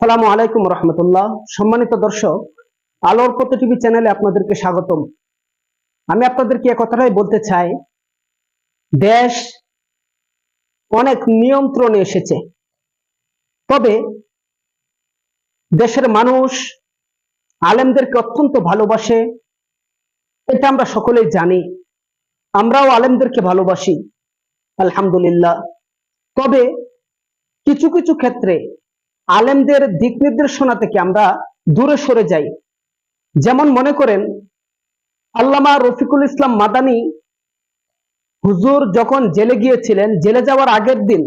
সালামু আলাইকুম রহমতুল্লাহ। সম্মানিত দর্শক, আলোর পথ টিভি চ্যানেলে আপনাদেরকে স্বাগতম। আমি আপনাদেরকে এ কথাটাই বলতে চাই, দেশ অনেক নিয়ন্ত্রণে এসেছে। তবে দেশের মানুষ আলেমদেরকে অত্যন্ত ভালোবাসে, এটা আমরা সকলেই জানি। আমরাও আলেমদেরকে ভালোবাসি, আলহামদুলিল্লাহ। তবে কিছু কিছু ক্ষেত্রে আলেমদের দিক নির্দেশনা থেকে আমরা দূরে সরে যাই। যেমন মনে করেন, আল্লামা রফিকুল ইসলাম মাদানি হুজুর যখন জেলে গিয়েছিলেন, জেলে যাওয়ার আগের দিন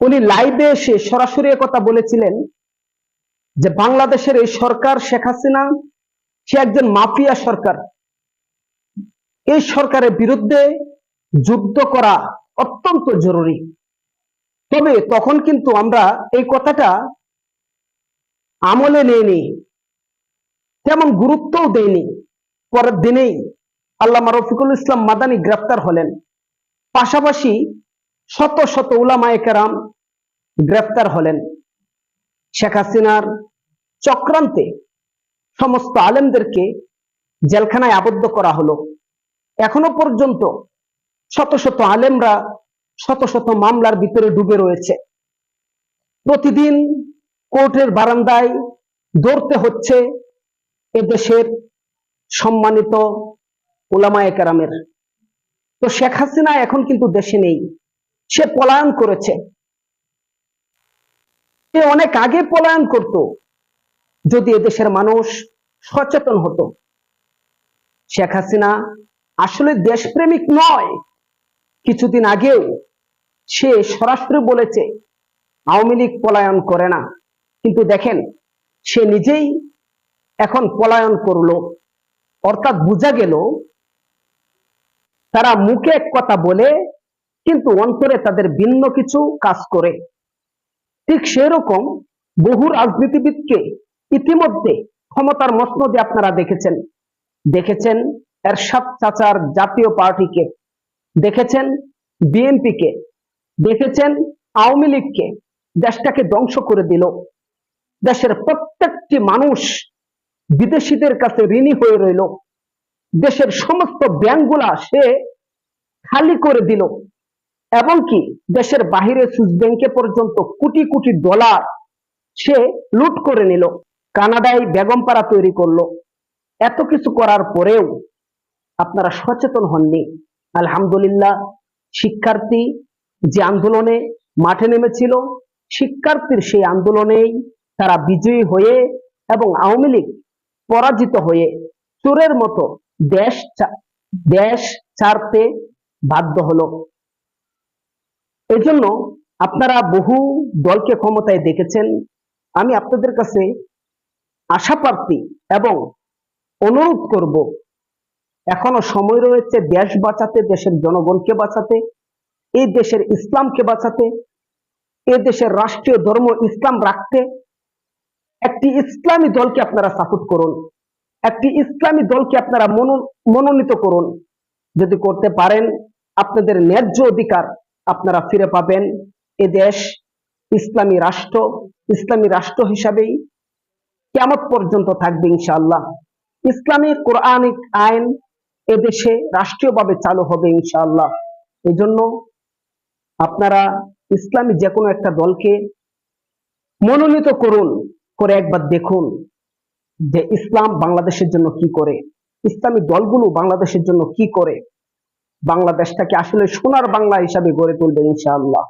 উনি লাইভে এসে সরাসরি কথা বলেছিলেন যে বাংলাদেশের এই সরকার শেখ হাসিনা, সে একজন মাফিয়া সরকার। এই সরকারের বিরুদ্ধে যুদ্ধ করা অত্যন্ত জরুরি। তবে তখন কিন্তু আমরা এই কথাটা আমলে নেইনি, তেমন গুরুত্বও দেয়নি পরের দিনেই আল্লামা রফিকুল ইসলাম মাদানি গ্রেফতার হলেন। পাশাপাশি শত শত উলামায়ে কেরাম গ্রেফতার হলেন। শেখ হাসিনার চক্রান্তে সমস্ত আলেমদেরকে জেলখানায় আবদ্ধ করা হলো। এখনও পর্যন্ত শত শত আলেমরা শত শত মামলার ভিতরে ডুবে রয়েছে। প্রতিদিন কোর্টের বারান্দায় দৌড়তে হচ্ছে এদেশের সম্মানিত ওলামায়ে কেরামের। তো শেখ হাসিনা এখন কিন্তু দেশে নেই। সে পলায়ন করেছে। সে অনেক আগে পলায়ন করত, যদি এদেশের মানুষ সচেতন হতো। শেখ হাসিনা আসলে দেশপ্রেমিক নয়। কিছুদিন আগেও সে সরাসরি বলেছে, আওয়ামী লীগ পলায়ন করে না। কিন্তু দেখেন, সে নিজেই এখন পলায়ন করল। অর্থাৎ বোঝা গেল, তারা মুখে এক কথা বলে, কিন্তু অন্তরে তাদের ভিন্ন কিছু কাজ করে। ঠিক সেরকম বহু রাজনীতিবিদকে ইতিমধ্যে ক্ষমতার মসনদে আপনারা দেখেছেন। দেখেছেন এরশাদ চাচার জাতীয় পার্টিকে। দেখেছেন বিএনপিকে, দেখেছেন আওয়ামী লীগকে, দেশটাকে ধ্বংস করে দিল। দেশের প্রত্যেকটি মানুষ বিদেশিদের কাছে ঋণী হয়ে রইল। দেশের সমস্ত ব্যাংকগুলা সে খালি করে দিল। এবং কি দেশের বাহিরে সুইস ব্যাংকে পর্যন্ত কোটি কোটি ডলার সে লুট করে নিল। কানাডায় বেগমপাড়া তৈরি করল। এত কিছু করার পরেও আপনারা সচেতন হননি। আলহামদুলিল্লাহ, শিক্ষার্থী যে আন্দোলনে মাঠে নেমেছিল, শিক্ষার্থীর সেই আন্দোলনেই তারা বিজয়ী হয়ে এবং আওয়ামী লীগ পরাজিত হয়ে চোরের মতো দেশ দেশ ছাড়তে বাধ্য হলো। এজন্য আপনারা বহু দলকে ক্ষমতায় দেখেছেন। আমি আপনাদের কাছে আশা প্রার্থী এবং অনুরোধ করব এখনও সময় রয়েছে দেশ বাঁচাতে, দেশের জনগণকে বাঁচাতে এই দেশের ইসলামকে বাঁচাতে এই দেশের রাষ্ট্রীয় ধর্ম ইসলাম রাখতে। একটি ইসলামী দলকে আপনারা সাপোর্ট করুন। একটি ইসলামী দলকে আপনারা মনোনীত করুন। যদি করতে পারেন, আপনাদের ন্যায্য অধিকার আপনারা ফিরে পাবেন। এ দেশ ইসলামী রাষ্ট্র ইসলামী রাষ্ট্র হিসাবেই কেমন পর্যন্ত থাকবে ইনশাআল্লাহ। ইসলামী কোরআনিক আইন এদেশে রাষ্ট্রীয়ভাবে চালু হবে ইনশাআল্লাহ। এই জন্য আপনারা ইসলামী যে কোনো একটা দলকে মনোনীত করুন, করে একবার দেখুন যে ইসলাম বাংলাদেশের জন্য কি করে, ইসলামী দলগুলো বাংলাদেশের জন্য কি করে, বাংলাদেশটাকে আসলে সোনার বাংলা হিসাবে গড়ে তুলবে ইনশাআল্লাহ।